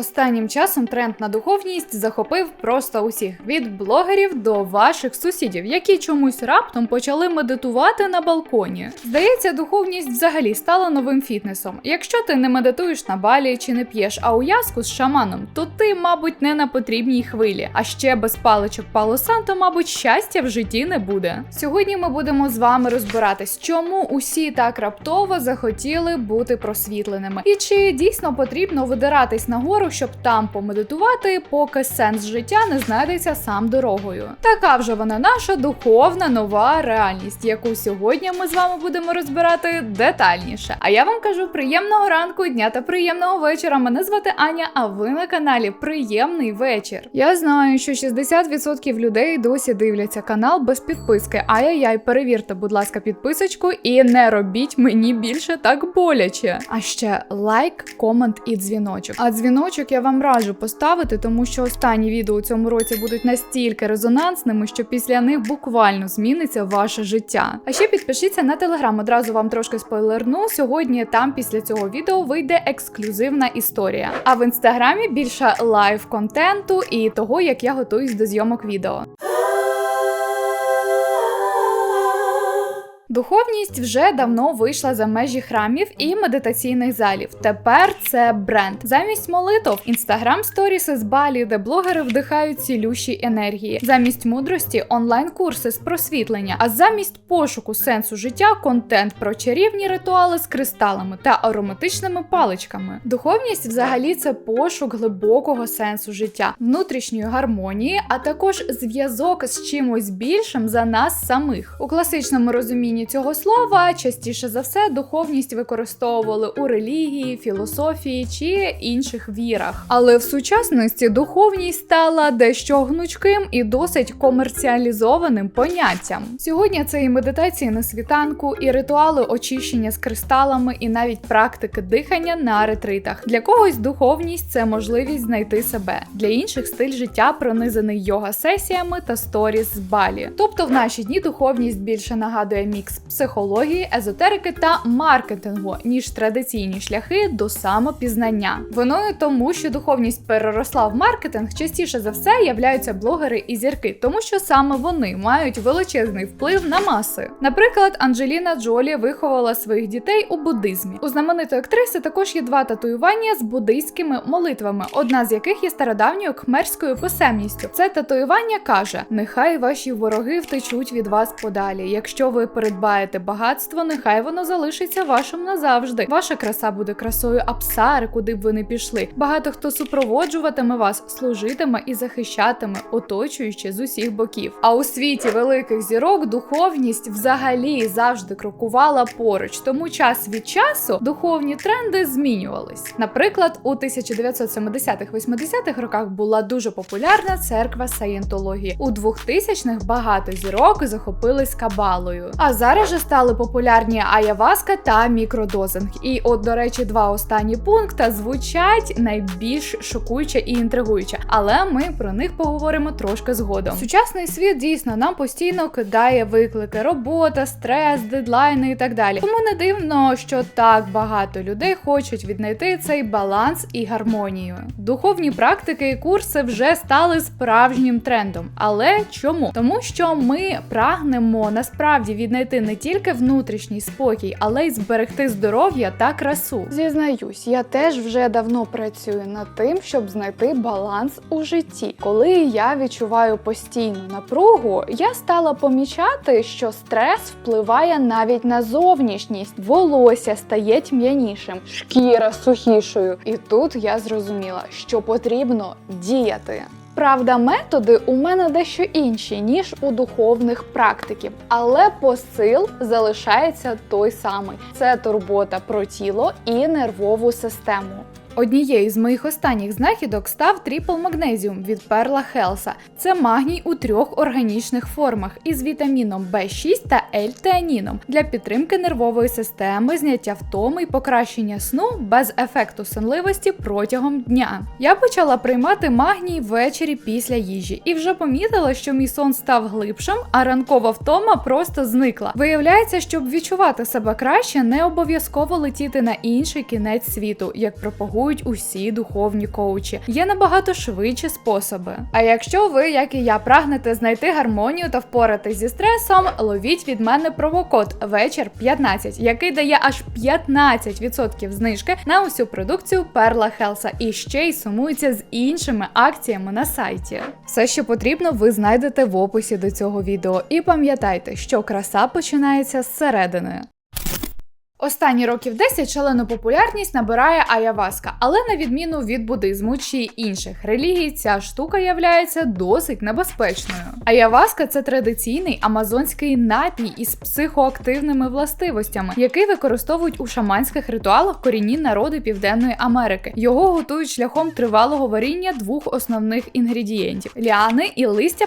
Останнім часом тренд на духовність захопив просто усіх від блогерів до ваших сусідів, які чомусь раптом почали медитувати на балконі. Здається, духовність взагалі стала новим фітнесом. Якщо ти не медитуєш на балі чи не п'єш ауяску з шаманом, то ти, мабуть, не на потрібній хвилі. А ще без паличок Пало мабуть, щастя в житті не буде. Сьогодні ми будемо з вами розбиратись, чому усі так раптово захотіли бути просвітленими, і чи дійсно потрібно видиратись нагору, щоб там помедитувати, поки сенс життя не знайдеться сам дорогою. Така вже вона наша духовна нова реальність, яку сьогодні ми з вами будемо розбирати детальніше. А я вам кажу приємного ранку, дня та приємного вечора. Мене звати Аня, а ви на каналі Приємний вечір. Я знаю, що 60% людей досі дивляться канал без підписки. Ай-яй-яй, перевірте, будь ласка, підписочку і не робіть мені більше так боляче. А ще лайк, комент і дзвіночок. А дзвіночок я вам раджу поставити, тому що останні відео у цьому році будуть настільки резонансними, що після них буквально зміниться ваше життя. А ще підпишіться на телеграм. Одразу вам трошки спойлерну. Сьогодні там після цього відео вийде ексклюзивна історія. А в інстаграмі більше лайв контенту і того, як я готуюсь до зйомок відео. Духовність вже давно вийшла за межі храмів і медитаційних залів. Тепер це бренд. Замість молитов інстаграм сторіси з балі, де блогери вдихають цілющі енергії, замість мудрості онлайн-курси з просвітлення, а замість пошуку сенсу життя контент про чарівні ритуали з кристалами та ароматичними паличками. Духовність взагалі це пошук глибокого сенсу життя, внутрішньої гармонії, а також зв'язок з чимось більшим за нас самих. У класичному розумінні цього слова частіше за все духовність використовували у релігії, філософії чи інших вірах. Але в сучасності духовність стала дещо гнучким і досить комерціалізованим поняттям. Сьогодні це і медитації на світанку, і ритуали очищення з кристалами, і навіть практики дихання на ретритах. Для когось духовність це можливість знайти себе, для інших стиль життя пронизаний йога-сесіями та сторіс з балі. Тобто в наші дні духовність більше нагадує мікс психології, езотерики та маркетингу, ніж традиційні шляхи до самопізнання. Виною тому, що духовність переросла в маркетинг, частіше за все являються блогери і зірки, тому що саме вони мають величезний вплив на маси. Наприклад, Анджеліна Джолі виховала своїх дітей у буддизмі. У знаменитої актриси також є два татуювання з буддийськими молитвами, одна з яких є стародавньою кхмерською писемністю. Це татуювання каже: нехай ваші вороги втечуть від вас подалі. Якщо ви придбаєте багатство, нехай воно залишиться вашим назавжди. Ваша краса буде красою Апсари, куди б ви не пішли. Багато хто супроводжуватиме вас, служитиме і захищатиме, оточуючи з усіх боків. А у світі великих зірок духовність взагалі завжди крокувала поруч, тому час від часу духовні тренди змінювались. Наприклад, у 1970-80-х роках була дуже популярна церква саєнтології. У 2000-х багато зірок захопились кабалою. А зараз же стали популярні аяваска та мікродозинг. І, от, до речі, два останні пункти звучать найбільш шокуюче і інтригуюче, але ми про них поговоримо трошки згодом. Сучасний світ дійсно нам постійно кидає виклики: робота, стрес, дедлайни і так далі. Тому не дивно, що так багато людей хочуть віднайти цей баланс і гармонію. Духовні практики і курси вже стали справжнім трендом. Але чому? Тому що ми прагнемо насправді віднайти не тільки внутрішній спокій, але й зберегти здоров'я та красу. Зізнаюсь, я теж вже давно працюю над тим, щоб знайти баланс у житті. Коли я відчуваю постійну напругу, я стала помічати, що стрес впливає навіть на зовнішність. Волосся стає тьмянішим, шкіра сухішою. І тут я зрозуміла, що потрібно діяти. Правда, методи у мене дещо інші, ніж у духовних практиків, але посил залишається той самий: це турбота про тіло і нервову систему. Однією з моїх останніх знахідок став тріпл магнезіум від Перла Хелса. Це магній у трьох органічних формах із вітаміном В6 та L-теаніном для підтримки нервової системи, зняття втоми і покращення сну без ефекту сонливості протягом дня. Я почала приймати магній ввечері після їжі і вже помітила, що мій сон став глибшим, а ранкова втома просто зникла. Виявляється, щоб відчувати себе краще, не обов'язково летіти на інший кінець світу, як пропагують практикують усі духовні коучі. Є набагато швидші способи. А якщо ви, як і я, прагнете знайти гармонію та впоратись зі стресом, ловіть від мене промокод вечір 15, який дає аж 15% знижки на усю продукцію Перла Хелса і ще й сумується з іншими акціями на сайті. Все, що потрібно, ви знайдете в описі до цього відео. І пам'ятайте, що краса починається зсередини. Останні років 10 шалену популярність набирає аяваска, але на відміну від буддизму чи інших релігій, ця штука являється досить небезпечною. Аяваска це традиційний амазонський напій із психоактивними властивостями, який використовують у шаманських ритуалах корінні народи Південної Америки. Його готують шляхом тривалого варіння двох основних інгредієнтів ліани і листя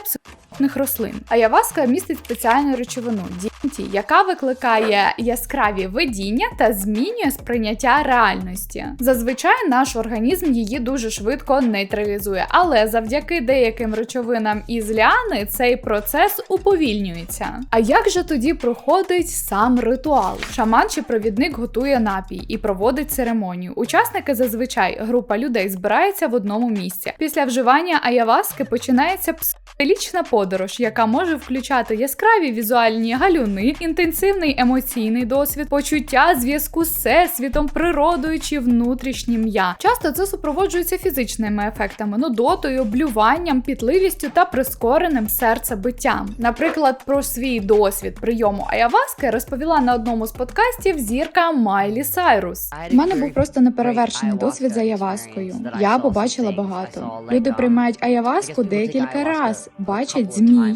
психотропних рослин. Аяваска містить спеціальну речовину діанті, яка викликає яскраві видіння та змінює сприйняття реальності. Зазвичай наш організм її дуже швидко нейтралізує, але завдяки деяким речовинам із ліани цей процес уповільнюється. А як же тоді проходить сам ритуал? Шаман чи провідник готує напій і проводить церемонію. Учасники зазвичай група людей збирається в одному місці. Після вживання аяваски починається психологічна подорож, яка може включати яскраві візуальні галюни, інтенсивний емоційний досвід, почуття зв'язку з всесвітом, природою чи внутрішнім я. Часто це супроводжується фізичними ефектами, нудотою, блюванням, пітливістю та прискореним серцебиттям. Наприклад, про свій досвід прийому аяваски розповіла на одному з подкастів зірка Майлі Сайрус. У мене був просто неперевершений досвід з аяваскою. Я побачила багато. Люди приймають аяваску декілька раз, бачать змій,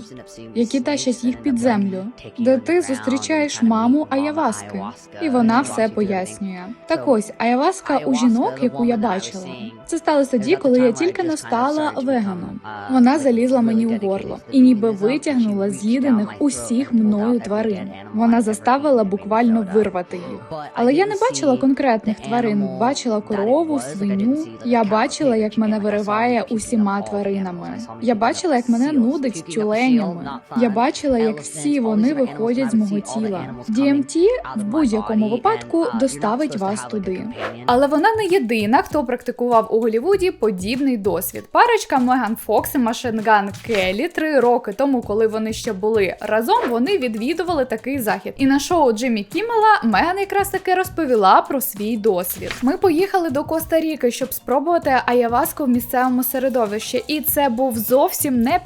які тащать їх під землю, де ти зустрічаєш маму аяваски, і вона все пояснює. Так ось аяваска у жінок, яку я бачила. Це сталося тоді, коли я тільки не стала веганом. Вона залізла мені у горло і ніби витягнула з їдених усіх мною тварин. Вона заставила буквально вирвати їх. Але я не бачила конкретних тварин, бачила корову, свиню. Я бачила, як мене вириває усіма тваринами. Я бачила, як мене нудить тюленями. Я бачила, як всі вони виходять з мого тіла. DMT в будь-якому випадку доставить вас туди. Але вона не єдина, хто практикував у Голлівуді подібний досвід. Парочка Меган Фокс і Машинган Келлі три роки тому, коли вони ще були разом, вони відвідували такий захід. І на шоу Джиммі Кіммела Меган якраз таки розповіла про свій досвід. Ми поїхали до Коста-Ріки, щоб спробувати аяваску в місцевому середовищі, і це був зовсім не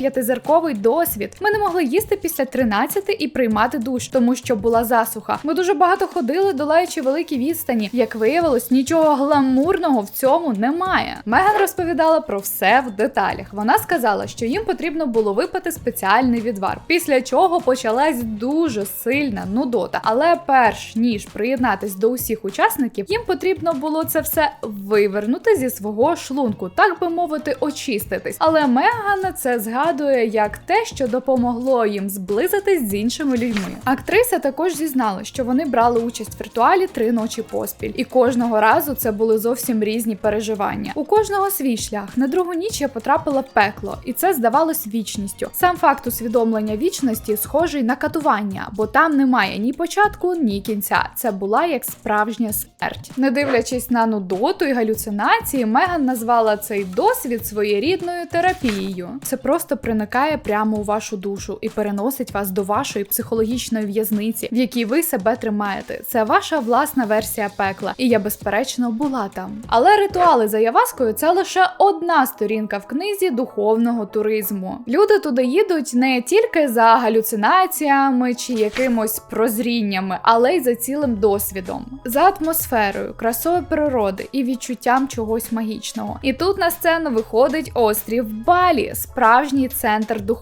п'ятизірковий досвід. Ми не могли їсти після 13 і приймати душ, тому що була засуха. Ми дуже багато ходили, долаючи великі відстані. Як виявилось, нічого гламурного в цьому немає. Меган розповідала про все в деталях. Вона сказала, що їм потрібно було випити спеціальний відвар, після чого почалась дуже сильна нудота. Але перш ніж приєднатись до усіх учасників, їм потрібно було це все вивернути зі свого шлунку, так би мовити, очиститись. Але Меган це згадує як те, що допомогло їм зблизитись з іншими людьми. Актриса також зізнала, що вони брали участь в ритуалі три ночі поспіль, і кожного разу це були зовсім різні переживання. У кожного свій шлях. На другу ніч я потрапила в пекло, і це здавалось вічністю. Сам факт усвідомлення вічності схожий на катування, бо там немає ні початку, ні кінця. Це була як справжня смерть. Не дивлячись на нудоту і галюцинації, Меган назвала цей досвід своєрідною терапією. Це просто проникає прямо у вашу душу і переносить вас до вашої психологічної в'язниці, в якій ви себе тримаєте. Це ваша власна версія пекла, і я безперечно була там. Але ритуали за Яваскою це лише одна сторінка в книзі духовного туризму. Люди туди їдуть не тільки за галюцинаціями чи якимось прозріннями, але й за цілим досвідом, за атмосферою, красою природи і відчуттям чогось магічного. І тут на сцену виходить острів Балі, справжній центр духовного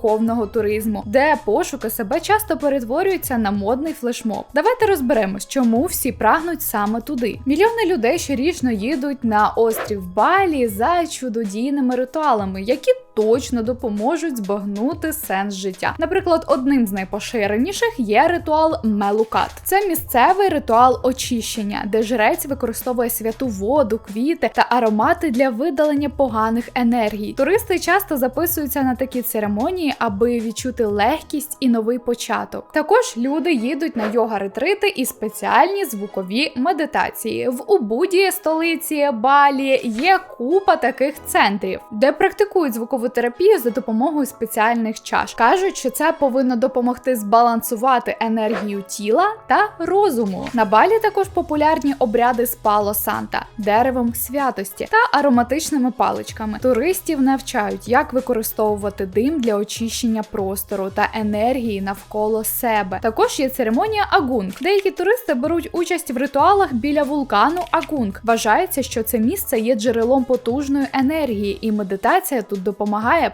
туризму, де пошуки себе часто перетворюються на модний флешмоб. Давайте розберемось, чому всі прагнуть саме туди. Мільйони людей щорічно їдуть на острів Балі за чудодійними ритуалами, які точно допоможуть збагнути сенс життя. Наприклад, одним з найпоширеніших є ритуал Мелукат. Це місцевий ритуал очищення, де жрець використовує святу воду, квіти та аромати для видалення поганих енергій. Туристи часто записуються на такі церемонії, аби відчути легкість і новий початок. Також люди їдуть на йога-ретрити і спеціальні звукові медитації. В Убуді, столиці Балі, є купа таких центрів, де практикують звукову терапію за допомогою спеціальних чаш. Кажуть, що це повинно допомогти збалансувати енергію тіла та розуму. На Балі також популярні обряди з пало санта, деревом святості та ароматичними паличками. Туристів навчають, як використовувати дим для очищення простору та енергії навколо себе. Також є церемонія Агунг. Деякі туристи беруть участь в ритуалах біля вулкану Агунг. Вважається, що це місце є джерелом потужної енергії, і медитація тут допомагає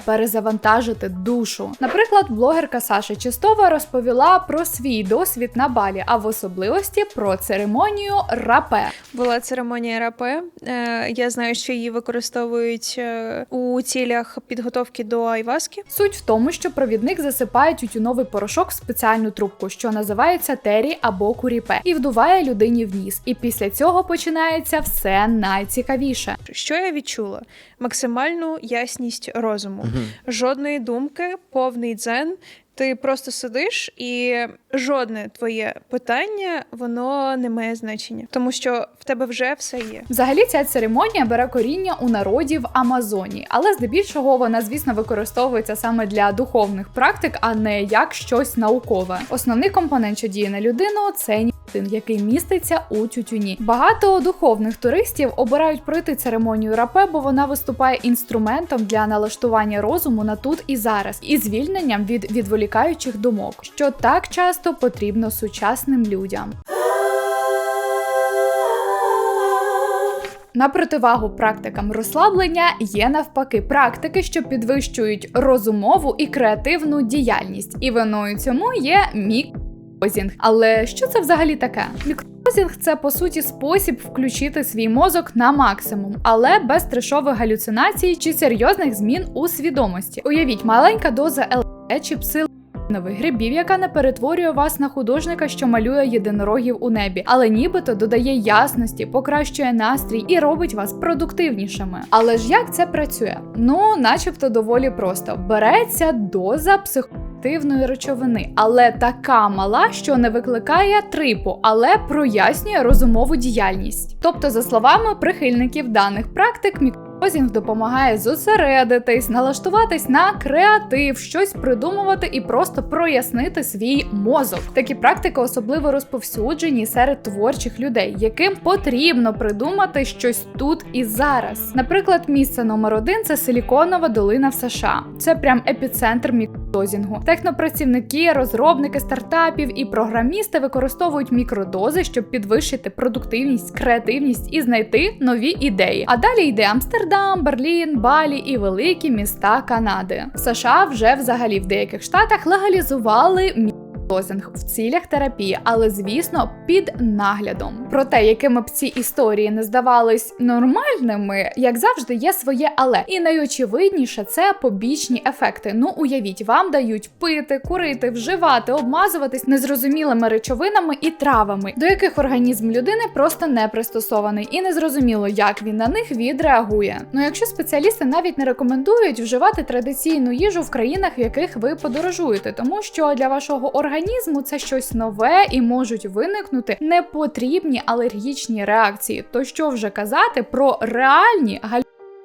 перезавантажити душу. Наприклад, блогерка Саша Чистова розповіла про свій досвід на балі, а в особливості про церемонію рапе. Була церемонія рапе. Е, Я знаю, що її використовують е, у цілях підготовки до айваски. Суть в тому, що провідник засипає тютюновий порошок в спеціальну трубку, що називається тері або куріпе, і вдуває людині в ніс. І після цього починається все найцікавіше. Що я відчула? Максимальну ясність розуму, жодної думки, повний дзен. Ти просто сидиш, і жодне твоє питання воно не має значення, тому що в тебе вже все є. Взагалі, ця церемонія бере коріння у народі в Амазоні, але здебільшого вона, звісно, використовується саме для духовних практик, а не як щось наукове. Основний компонент, що діє на людину, це нікотин, який міститься у тютюні. Багато духовних туристів обирають пройти церемонію рапе, бо вона виступає інструментом для налаштування розуму на тут і зараз, і звільненням від відволікаючих думок, що так часто потрібно сучасним людям. На противагу практикам розслаблення є навпаки практики, що підвищують розумову і креативну діяльність. І виною цьому є мікрозінг. Але що це взагалі таке? Мікрозінг це по суті спосіб включити свій мозок на максимум, але без трешових галюцинацій чи серйозних змін у свідомості. Уявіть, маленька доза ЛСД чи псил. Нових грибів, яка не перетворює вас на художника, що малює єдинорогів у небі, але нібито додає ясності, покращує настрій і робить вас продуктивнішими. Але ж як це працює? Ну, начебто, доволі просто береться доза психоактивної речовини, але така мала, що не викликає трипу, але прояснює розумову діяльність. Тобто, за словами прихильників даних практик, Мікрозінг допомагає зосередитись, налаштуватись на креатив, щось придумувати і просто прояснити свій мозок. Такі практики особливо розповсюджені серед творчих людей, яким потрібно придумати щось тут і зараз. Наприклад, місце номер один це Силіконова долина в США. Це прям епіцентр мікродозінгу. Технопрацівники, розробники стартапів і програмісти використовують мікродози, щоб підвищити продуктивність, креативність і знайти нові ідеї. А далі йде Амстердам, Берлін, Балі і великі міста Канади. США вже взагалі в деяких штатах легалізували мікродозинг в цілях терапії, але звісно під наглядом. Про те, якими б ці історії не здавались нормальними, як завжди, є своє але. І найочевидніше це побічні ефекти. Ну уявіть, вам дають пити, курити, вживати, обмазуватись незрозумілими речовинами і травами, до яких організм людини просто не пристосований, і незрозуміло, як він на них відреагує. Ну якщо спеціалісти навіть не рекомендують вживати традиційну їжу в країнах, в яких ви подорожуєте, тому що для вашого організму це щось нове і можуть виникнути непотрібні алергічні реакції. То що вже казати про реальні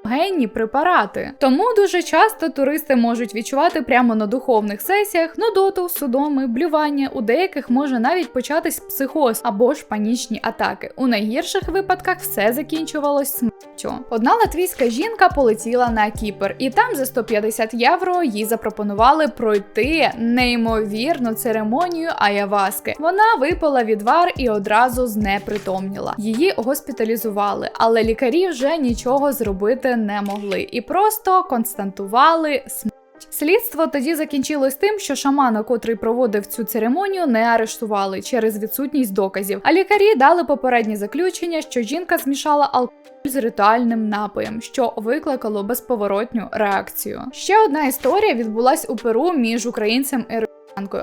галюциногенні препарати. Тому дуже часто туристи можуть відчувати прямо на духовних сесіях нудоту, судоми, блювання. У деяких може навіть початись психоз або ж панічні атаки. У найгірших випадках все закінчувалось смертю. Одна латвійська жінка полетіла на Кіпр, і там за 150 євро їй запропонували пройти неймовірну церемонію аяваски. Вона випила відвар і одразу знепритомніла. Її госпіталізували, але лікарі вже нічого зробити не могли і просто констатували смерть. Слідство тоді закінчилось тим, що шамана, котрий проводив цю церемонію, не арештували через відсутність доказів. А лікарі дали попереднє заключення, що жінка змішала алкоголь з ритуальним напоєм, що викликало безповоротню реакцію. Ще одна історія відбулась у Перу між українцем і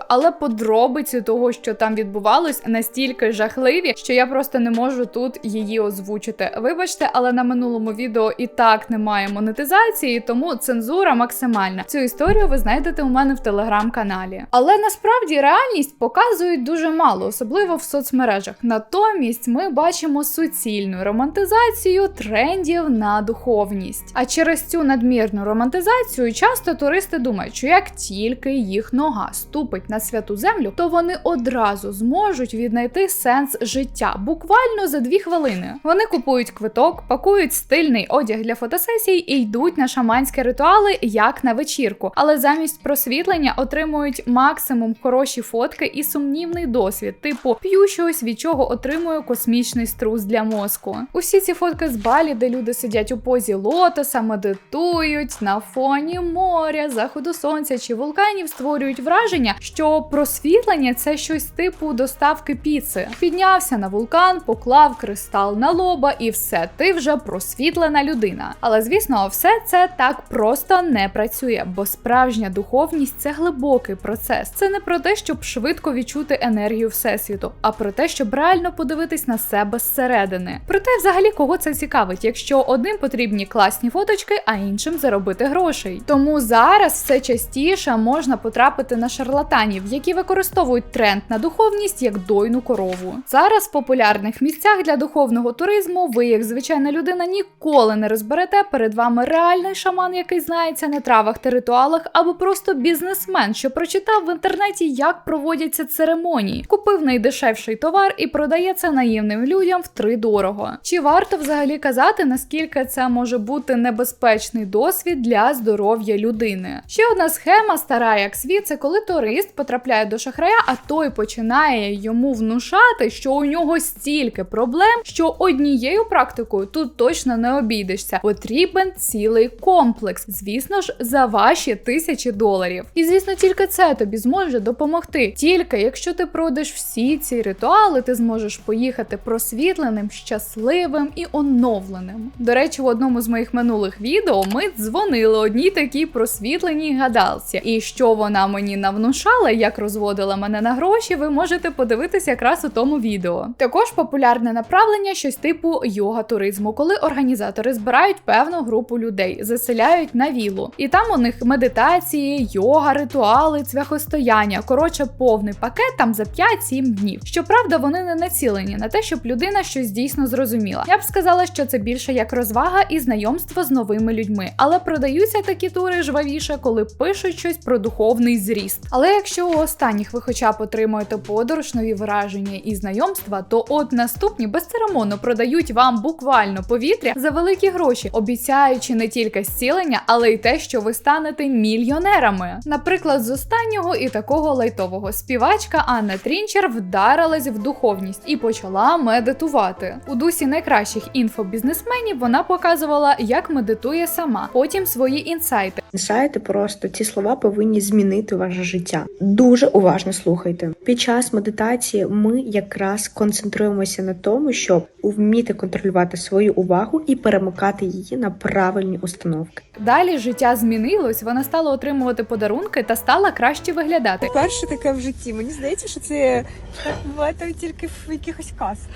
Але подробиці того, що там відбувалось, настільки жахливі, що я просто не можу тут її озвучити. Вибачте, але на минулому відео і так немає монетизації, тому цензура максимальна. Цю історію ви знайдете у мене в телеграм-каналі. Але насправді реальність показують дуже мало, особливо в соцмережах. Натомість ми бачимо суцільну романтизацію трендів на духовність. А через цю надмірну романтизацію часто туристи думають, що як тільки їх нога ступить на святу землю, то вони одразу зможуть віднайти сенс життя буквально за дві хвилини. Вони купують квиток, пакують стильний одяг для фотосесій і йдуть на шаманські ритуали як на вечірку, але замість просвітлення отримують максимум хороші фотки і сумнівний досвід, типу п'ю щось, від чого отримую космічний струс для мозку. Усі ці фотки з балі, де люди сидять у позі лотоса, медитують на фоні моря, заходу сонця чи вулканів, створюють враження, що просвітлення це щось типу доставки піци. Піднявся на вулкан, поклав кристал на лоба, і все, ти вже просвітлена людина. Але звісно, все це так просто не працює, бо справжня духовність це глибокий процес. Це не про те, щоб швидко відчути енергію всесвіту, а про те, щоб реально подивитись на себе зсередини. Проте, взагалі, кого це цікавить, якщо одним потрібні класні фоточки, а іншим заробити грошей. Тому зараз все частіше можна потрапити на шарлатанів, які використовують тренд на духовність як дойну корову. Зараз в популярних місцях для духовного туризму ви, як звичайна людина, ніколи не розберете перед вами реальний шаман, який знається на травах та ритуалах, або просто бізнесмен, що прочитав в інтернеті, як проводяться церемонії, купив найдешевший товар і продає це наївним людям втридорого. Чи варто взагалі казати, наскільки це може бути небезпечний досвід для здоров'я людини? Ще одна схема, стара як світ, це коли турист потрапляє до шахрая, а той починає йому внушати, що у нього стільки проблем, що однією практикою тут точно не обійдешся. Потрібен цілий комплекс, звісно ж, за ваші тисячі доларів. І звісно, тільки це тобі зможе допомогти. Тільки якщо ти пройдеш всі ці ритуали, ти зможеш поїхати просвітленим, щасливим і оновленим. До речі, в одному з моїх минулих відео ми дзвонили одній такій просвітленій гадалці. І що вона мені навнушала, як розводила мене на гроші, ви можете подивитися якраз у тому відео. Також популярне направлення щось типу йога туризму, коли організатори збирають певну групу людей, заселяють на вілу, і там у них медитації, йога, ритуали, цвяхостояння. Коротше, повний пакет там за 5-7 днів. Щоправда, вони не націлені на те, щоб людина щось дійсно зрозуміла. Я б сказала, що це більше як розвага і знайомство з новими людьми, але продаються такі тури жвавіше, коли пишуть щось про духовний зріст. Але якщо у останніх ви хоча б отримуєте подорож, нові враження і знайомства, то от наступні безцеремонно продають вам буквально повітря за великі гроші, обіцяючи не тільки зцілення, але й те, що ви станете мільйонерами. Наприклад, з останнього і такого лайтового співачка Анна Трінчер вдарилась в духовність і почала медитувати. У дусі найкращих інфобізнесменів вона показувала, як медитує сама, потім свої інсайти. Інсайти просто ці слова повинні змінити ваше життя. Дуже уважно слухайте. Під час медитації ми якраз концентруємося на тому, щоб вміти контролювати свою увагу і перемикати її на правильні установки. Далі життя змінилось, вона стала отримувати подарунки та стала краще виглядати. Перше таке в житті. Мені здається, що це так буває тільки в якихось казках.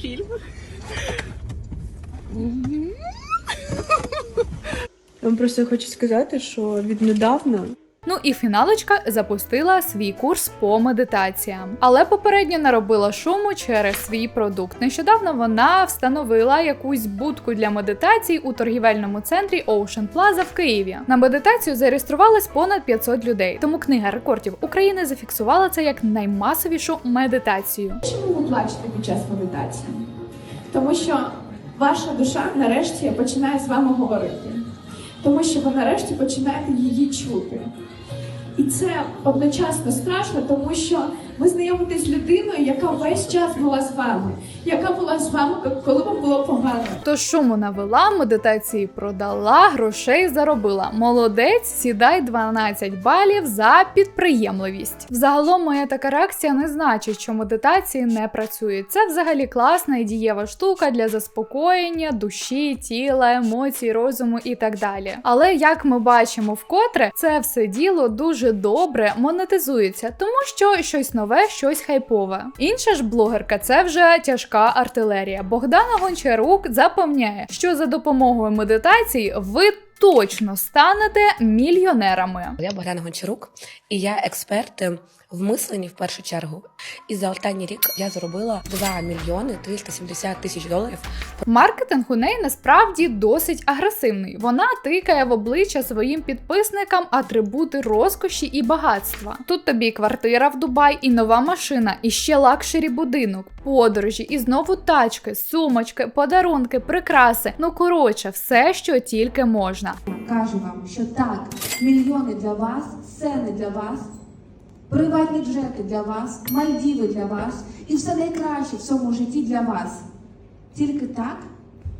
Фільмах. Я вам просто хочу сказати, що віднедавна Ну і фіналочка запустила свій курс по медитаціям, але попередньо наробила шуму через свій продукт. Нещодавно вона встановила якусь будку для медитацій у торгівельному центрі Ocean Plaza в Києві. На медитацію зареєструвалось понад 500 людей. Тому книга рекордів України зафіксувала це як наймасовішу медитацію. Чому ви плачете під час медитації? Тому що ваша душа нарешті починає з вами говорити. Тому що ви нарешті починаєте її чути. І це одночасно страшно, тому що Ви знайомитесь з людиною, яка весь час була з вами, яка була з вами, коли вам було погано. То шуму навела, медитації продала, грошей заробила. Молодець, сідай 12 балів за підприємливість. Взагалом моя така реакція не значить, що медитації не працюють. Це взагалі класна і дієва штука для заспокоєння душі, тіла, емоцій, розуму і так далі. Але як ми бачимо вкотре, це все діло дуже добре монетизується, тому що щось нове, щось хайпове. Інша ж блогерка це вже тяжка артилерія. Богдана Гончарук запевняє, що за допомогою медитації ви точно станете мільйонерами. Я Богдана Гончарук, і я експерт е, в мисленні в першу чергу. І за останній рік я заробила 2 мільйони 370 тисяч доларів. Маркетинг у неї насправді досить агресивний. Вона тикає в обличчя своїм підписникам атрибути розкоші і багатства. Тут тобі і квартира в Дубай, і нова машина, і ще лакшері будинок, подорожі, і знову тачки, сумочки, подарунки, прикраси. Ну коротше, все, що тільки можна. кажу вам, що так, мільйони для вас, сцени для вас, приватні джети для вас, Мальдіви для вас і все найкраще в цьому житті для вас. Тільки так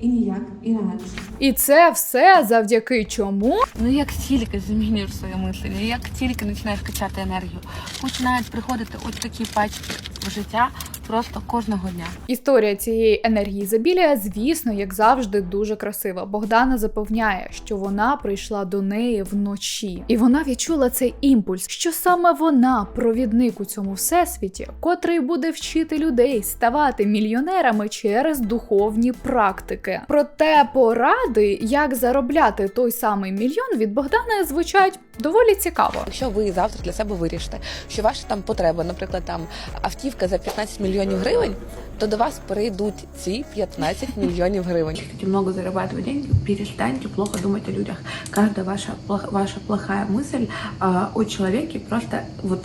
і ніяк інакше. І це все завдяки чому Ну як тільки змінюєш своє мислення, як тільки починаєш качати енергію, починають приходити ось такі пачки в життя просто кожного дня. Історія цієї енергії забілія, звісно, як завжди, дуже красива. Богдана запевняє, що вона прийшла до неї вночі, і вона відчула цей імпульс, що саме вона провідник у цьому всесвіті, котрий буде вчити людей ставати мільйонерами через духовні практики. Проте поради, як заробляти той самий мільйон, від Богдани звучать доволі цікаво. Якщо ви завтра для себе вирішите, що ваша там потреба, наприклад, там автівка за 15 мільйонів гривень, то до вас перейдуть ці 15 мільйонів гривень. хотите много зарабатывать деньги, перестаньте плохо думать о людях. Каждая ваша, ваша плохая мысль о человеке просто вот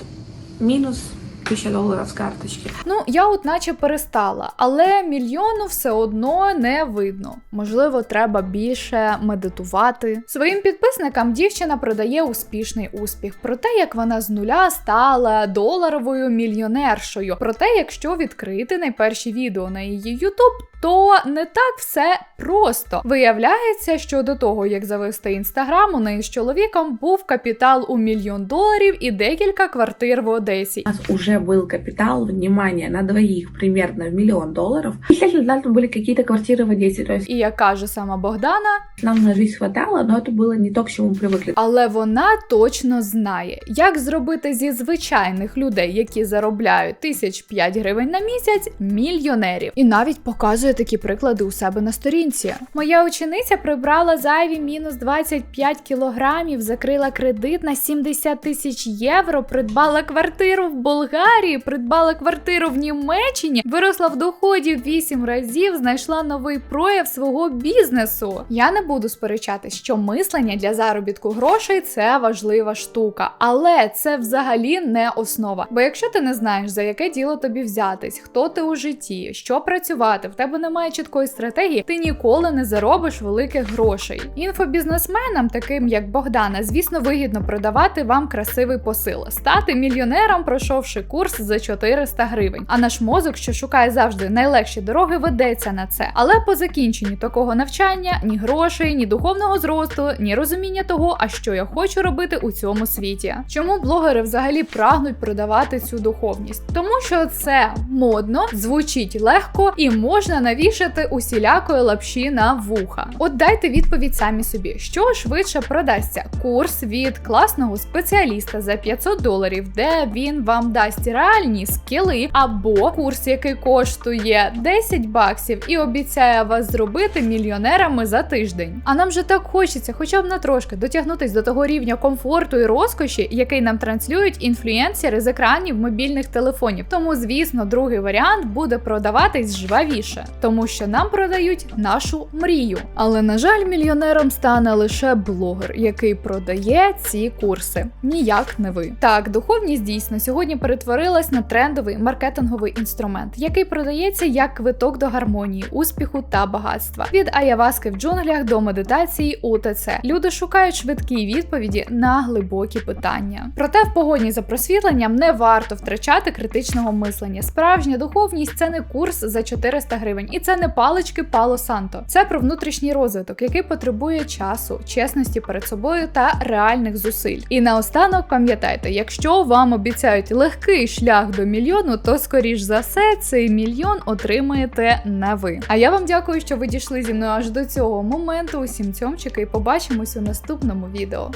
минус 1000 долларов с карточки. Ну, я от наче перестала, але мільйону все одно не видно. Можливо, треба більше медитувати. Своїм підписникам дівчина продає успішний успіх про те, як вона з нуля стала доларовою мільйонершою. Проте, якщо відкрити найперші відео на її Ютуб, то не так все просто. Виявляється, що до того, як завести інстаграм, у неї з чоловіком був капітал у мільйон доларів і декілька квартир в Одесі. У нас уже был капитал, внимание, на двоих примерно в миллион долларов. Естественно, там были какие-то квартиры в Одессе, то есть І як каже сама Богдана, нам на жизнь хватало, но это было не то, к чему мы привыкли. але вона точно знає, як зробити зі звичайних людей, які заробляють тисяч п'ять гривень на місяць, мільйонерів. І навіть показує такі приклади у себе на сторінці. Моя учениця прибрала зайві мінус 25 кілограмів, закрила кредит на 70 тисяч євро, придбала квартиру в Болгарії, придбала квартиру в Німеччині, виросла в доході в 8 разів, знайшла новий прояв свого бізнесу. Я не буду сперечатись, що мислення для заробітку грошей це важлива штука, але це взагалі не основа. Бо якщо ти не знаєш за яке діло тобі взятись, хто ти у житті, що працювати, в тебе немає чіткої стратегії, ти ніколи не заробиш великих грошей. Інфобізнесменам, таким як Богдана, звісно, вигідно продавати вам красивий посил, стати мільйонером, пройшовши курс за 400 гривень. А наш мозок, що шукає завжди найлегші дороги, ведеться на це. Але по закінченні такого навчання ні грошей, ні духовного зросту, ні розуміння того, а що я хочу робити у цьому світі. Чому блогери взагалі прагнуть продавати цю духовність? Тому що це модно, звучить легко і можна навішати усілякої лапші на вуха. От дайте відповідь самі собі, що швидше продасться курс від класного спеціаліста за 500 доларів, де він вам дасть реальні скіли, або курс, який коштує 10 баксів і обіцяє вас зробити мільйонерами за тиждень. А нам же так хочеться, хоча б на трошки дотягнутись до того рівня комфорту і розкоші, який нам транслюють інфлюенсери з екранів мобільних телефонів. Тому, звісно, другий варіант буде продаватись жвавіше, тому що нам продають нашу мрію. Але на жаль, мільйонером стане лише блогер, який продає ці курси. Ніяк не ви. Так, духовність дійсно сьогодні перетворилась на трендовий маркетинговий інструмент, який продається як квиток до гармонії, успіху та багатства. Від аяваски в джунглях до медитації УТЦ. Люди шукають швидкі відповіді на глибокі питання. Проте в погоні за просвітленням не варто втрачати критичного мислення. Справжня духовність це не курс за 400 гривень, і це не палички Пало Санто. Це про внутрішній розвиток, який потребує часу, чесності перед собою та реальних зусиль. І наостанок пам'ятайте, якщо вам обіцяють легкий шлях до мільйону, то скоріш за все цей мільйон отримаєте не ви. А я вам дякую, що ви дійшли зі мною аж до цього моменту. Усім цьомчики, і побачимось у наступному відео.